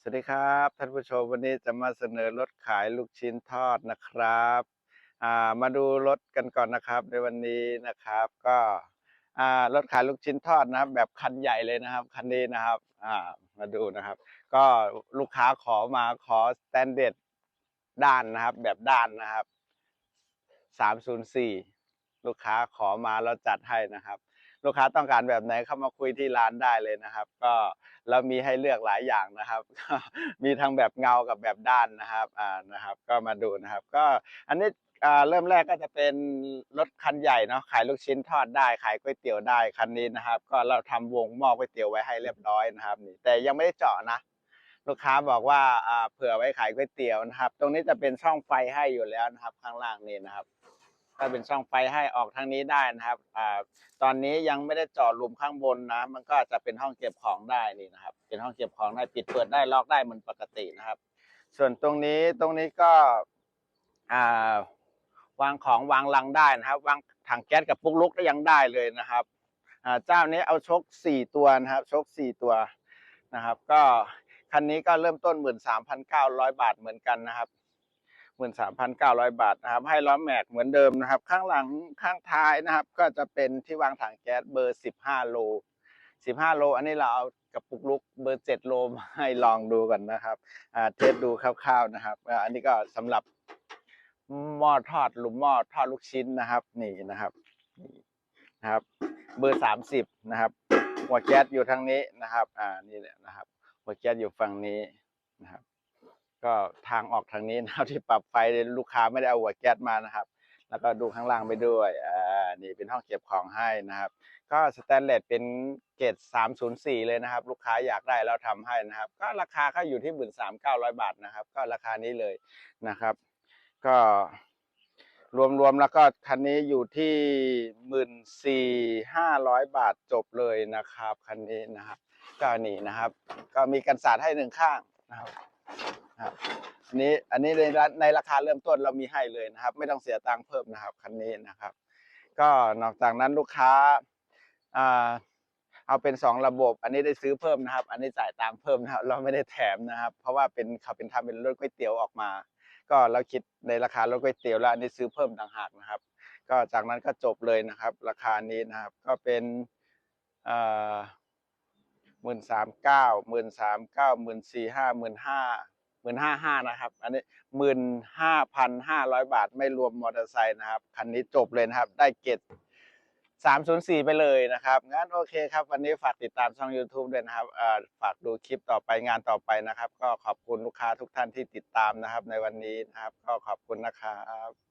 สวัสดีครับท่านผู้ชมวันนี้จะมาเสนอรถขายลูกชิ้นทอดนะครับามาดูรถกันก่อนนะครับในวันนี้นะครับก็รถขายลูกชิ้นทอดนะครับ แบบคันใหญ่เลยนะครับคันนี้นะครับามาดูนะครับ ก็ลูกค้าขอมาขอสแตนเด r ด้านนะครับ แบบด้านนะครับสามศูนย์สี่ลูกค้าขอมาแล้วจัดให้นะครับ ลูกค้าต้องการแบบไหนเข้ามาคุยที่ร้านได้เลยนะครับ ก็เรามีให้เลือกหลายอย่างนะครับ มีทั้งแบบเงากับแบบด้านนะครับอ่านะครับ ก็มาดูนะครับ ก็อันนี้เริ่มแรกก็จะเป็นรถคันใหญ่เนาะขายลูกชิ้นทอดได้ขายก๋วยเตี๋ยวได้คันนี้นะครับ ก็เราทำวงหม้อก๋วยเตี๋ยวไว้ให้เรียบร้อยนะครับนี่แต่ยังไม่ได้เจาะนะลูกค้าบอกว่าอ่าเผื่อไว้ขายก๋วยเตี๋ยวนะครับ ตรงนี้จะเป็นช่องไฟให้อยู่แล้วนะครับ ข้างล่างนี่นะครับ ก็เป็นช่องไฟให้ออกทางนี้ได้นะครับอ่าตอนนี้ยังไม่ได้เจาะหลุมข้างบนนะ มันก็จะเป็นห้องเก็บของได้นี่นะครับ เป็นห้องเก็บของได้ปิดเปิดได้ล็อกได้เหมือนปกตินะครับ ส่วนตรงนี้ตรงนี้ก็อ่าวางของวางลังได้นะครับวางถังแก๊สกับปุ๊กลุกได้ยังได้เลยนะครับเจ้านี้เอาชกสี่ตัวนะครับ ชกสี่ตัวนะครับ ก็คันนี้ก็เริ่มต้นหมื่นสามพันเก้าร้อยบาทเหมือนกันนะครับ หมื่นสามพันเก้าร้อยบาทนะครับ ให้ล้อแม็กเหมือนเดิมนะครับ ข้างหลังข้างท้ายนะครับ ก็จะเป็นที่วางถังแก๊สเบอร์สิบห้าโลสิบห้าโล อันนี้เราเอากับปุกลุกเบอร์เจ็ดโลมาให้ลองดูกันนะครับอ่าเทสดูคร่าวๆนะครับอันนี้ก็สำหรับหม้อทอดหลุมหม้อทอดลูกชิ้นนะครับ นี่นะครับนี่นะครับ เบอร์สามสิบนะครับ หัวแก๊สอยู่ทางนี้นะครับ อ่านี่แหละนะครับ หัวแก๊สอยู่ฝั่งนี้นะครับ ก็ทางออกทางนี้นะครับที่ปรับไฟลูกค้าไม่ได้เอาหัวแก๊สมานะครับ แล้วก็ดูข้างล่างไปด้วยอ่านี่เป็นห้องเก็บของให้นะครับ ก็สแตนเลสเป็นเกรด304 เลยนะครับ ลูกค้าอยากได้เราทำให้นะครับ ก็ราคาก็อยู่ที่13,900บาทนะครับ ก็ราคานี้เลยนะครับ ก็รวมๆแล้วก็คันนี้อยู่ที่14,500บาทจบเลยนะครับคันนี้นะครับก็นี่นะครับ ก็มีกันสาดให้หนึ่งข้างนะครับ ครับอันนี้อันนี้ในราในราคาเริ่มต้นเรามีให้เลยนะครับ ไม่ต้องเสียตังค์เพิ่มนะครับคันนี้นะครับ ก็นอกจากนั้นลูกค้าอ่าเอาเป็นสองระบบ อันนี้ได้ซื้อเพิ่มนะครับ อันนี้จ่ายตังค์เพิ่มนะครับ เราไม่ได้แถมนะครับ เพราะว่าเป็นเขาเป็นทำเป็นรถก๋วยเตี๋ยวออกมา ก็เราคิดในราคารถก๋วยเตี๋ยวแล้วอันนี้ซื้อเพิ่มต่างหากนะครับ ก็จากนั้นก็จบเลยนะครับ ราคานี้นะครับ ก็เป็นอ่อหมื่นสามเก้าหมื่นสามเก้าหมื่นสี่ห้าหมื่นห้า มื่นห้าห้านะครับ อันนี้หมื่นห้าพันห้าร้อยบาทไม่รวมมอเตอร์ไซค์นะครับ คันนี้จบเลยนะครับ ได้เกตสามศูนย์สี่ไปเลยนะครับ งั้นโอเคครับ วันนี้ฝากติดตามช่อง YouTube ด้วยนะครับฝากดูคลิปต่อไปงานต่อไปนะครับ ก็ขอบคุณลูกค้าทุกท่านที่ติดตามนะครับ ในวันนี้นะครับ ก็ขอบคุณนะครับ